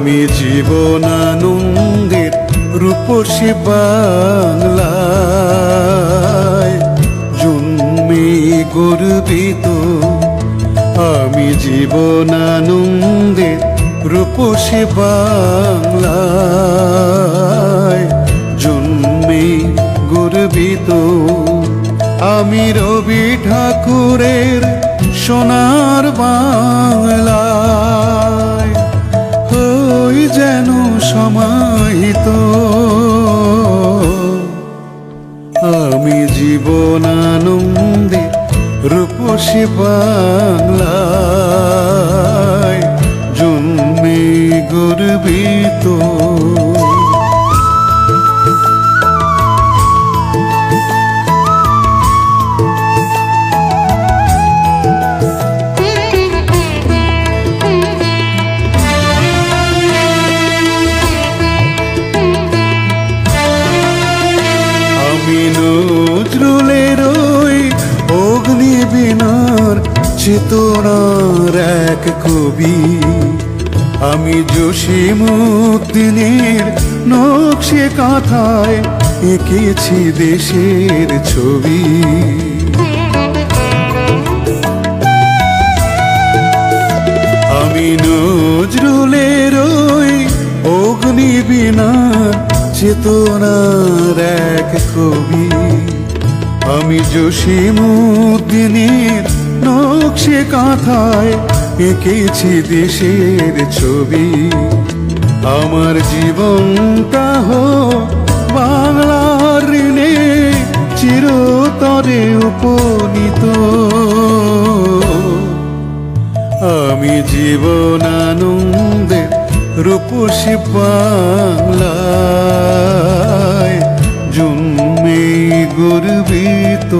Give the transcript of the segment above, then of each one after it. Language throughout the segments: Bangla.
আমি জীবনানন্দের রূপসী বাংলায় জন্মে গর্বিত। আমি জীবনানন্দের রূপসী বাংলায় জন্মে গর্বিত। আমি রবি ঠাকুরের সোনার বাংলায় রূপসী বাংলায় জন্মে গর্বিত। আমি নজরুলের চেতনার এক কবি। আমি জসিমুদ্দিনের নকশে কাঁথায় এঁকেছি দেশের ছবি। আমি নজরুলের অগ্নি বিনার চেতনার এক কবি। আমি জসিমুদ্দিনের নকশে কাঁথায় এঁকেছি দেশের ছবি। আমার জীবনটা হোক বাংলার ঋণে চিরতরে উপনীত। আমি জীবনানন্দে রূপসী বাংলায় জন্মে গর্বিত।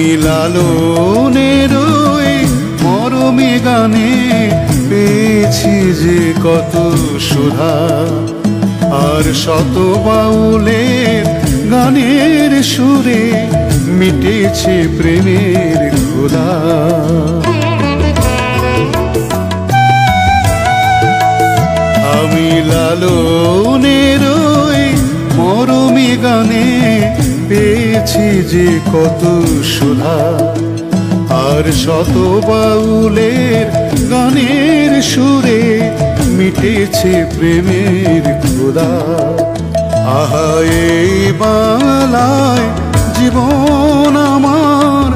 আমি লালনের ওই মরমে গানে পেয়েছি যে কত সুধা। আর শত বাউলের গানের সুরে মিটেছে প্রেমের ক্ষুধা আমি লালনের পেয়েছি যে কত সুধা আর শত বাউলের গানের সুরে মিটেছে প্রেমের ক্ষুদা আহা, এই বাংলায় জীবন আমার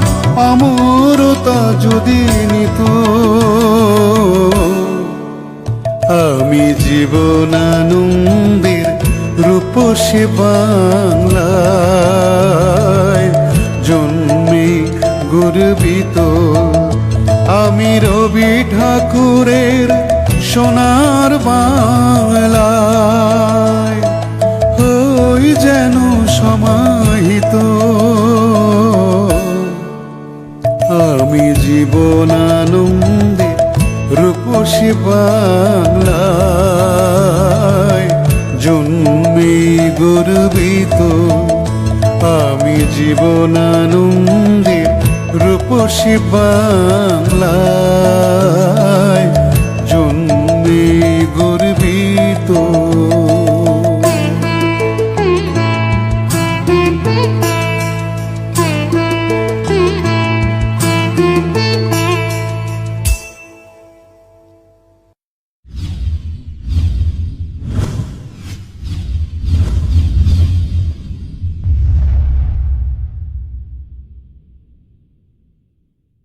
আমরতা যদি নিত। আমি জীবনানন্দের রূপসী বাংলায় সোনার বাংলায় হই যেন সমাহিত। আমি জীবনানন্দে রূপসী বাংলায় জন্মে গর্বিত। আমি জীবনানন্দে রূপসী বাংলায়।